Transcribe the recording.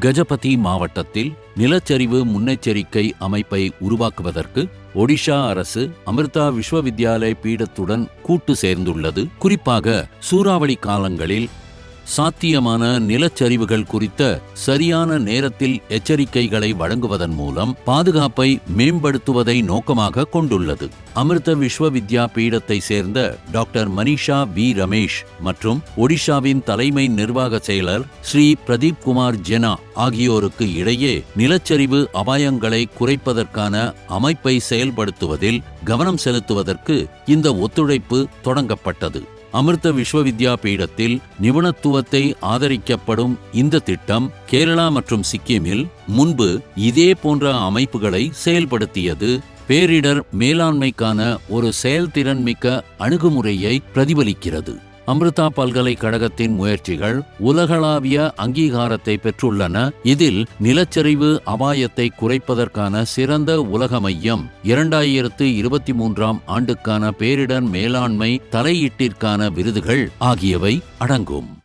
கஜபதி மாவட்டத்தில் நிலச்சரிவு முன்னெச்சரிக்கை அமைப்பை உருவாக்குவதற்கு ஒடிஷா அரசு அமிர்தா விஸ்வவித்யாலய பீடத்துடன் கூட்டு சேர்ந்துள்ளது. குறிப்பாக சூறாவளி காலங்களில் சாத்தியமான நிலச்சரிவுகள் குறித்த சரியான நேரத்தில் எச்சரிக்கைகளை வழங்குவதன் மூலம் பாதுகாப்பை மேம்படுத்துவதை நோக்கமாக கொண்டுள்ளது. அமிர்த விஸ்வவித்யா பீடத்தை சேர்ந்த டாக்டர் மனிஷா வி. ரமேஷ் மற்றும் ஒடிஷாவின் தலைமை நிர்வாக செயலர் ஸ்ரீ பிரதீப் குமார் ஜெனா ஆகியோருக்கு இடையே நிலச்சரிவு அபாயங்களை குறைப்பதற்கான அமைப்பை செயல்படுத்துவதில் கவனம் செலுத்துவதற்கு இந்த ஒத்துழைப்பு தொடங்கப்பட்டது. அமிர்த விஸ்வவித்யா பீடத்தில் நிபுணத்துவத்தை ஆதரிக்கப்படும் இந்த திட்டம் கேரளா மற்றும் சிக்கிமில் முன்பு இதே போன்ற அமைப்புகளை செயல்படுத்தியது. பேரிடர் மேலாண்மைக்கான ஒரு செயல்திறன் மிக்க அணுகுமுறையை பிரதிபலிக்கிறது. அமிர்தா பல்கலைக்கழகத்தின் முயற்சிகள் உலகளாவிய அங்கீகாரத்தை பெற்றுள்ளன. இதில் நிலச்சரிவு அபாயத்தை குறைப்பதற்கான சிறந்த உலக மையம் இரண்டாயிரத்து இருபத்தி மூன்றாம் ஆண்டுக்கான பேரிடர் மேலாண்மை தலையீட்டிற்கான விருதுகள் ஆகியவை அடங்கும்.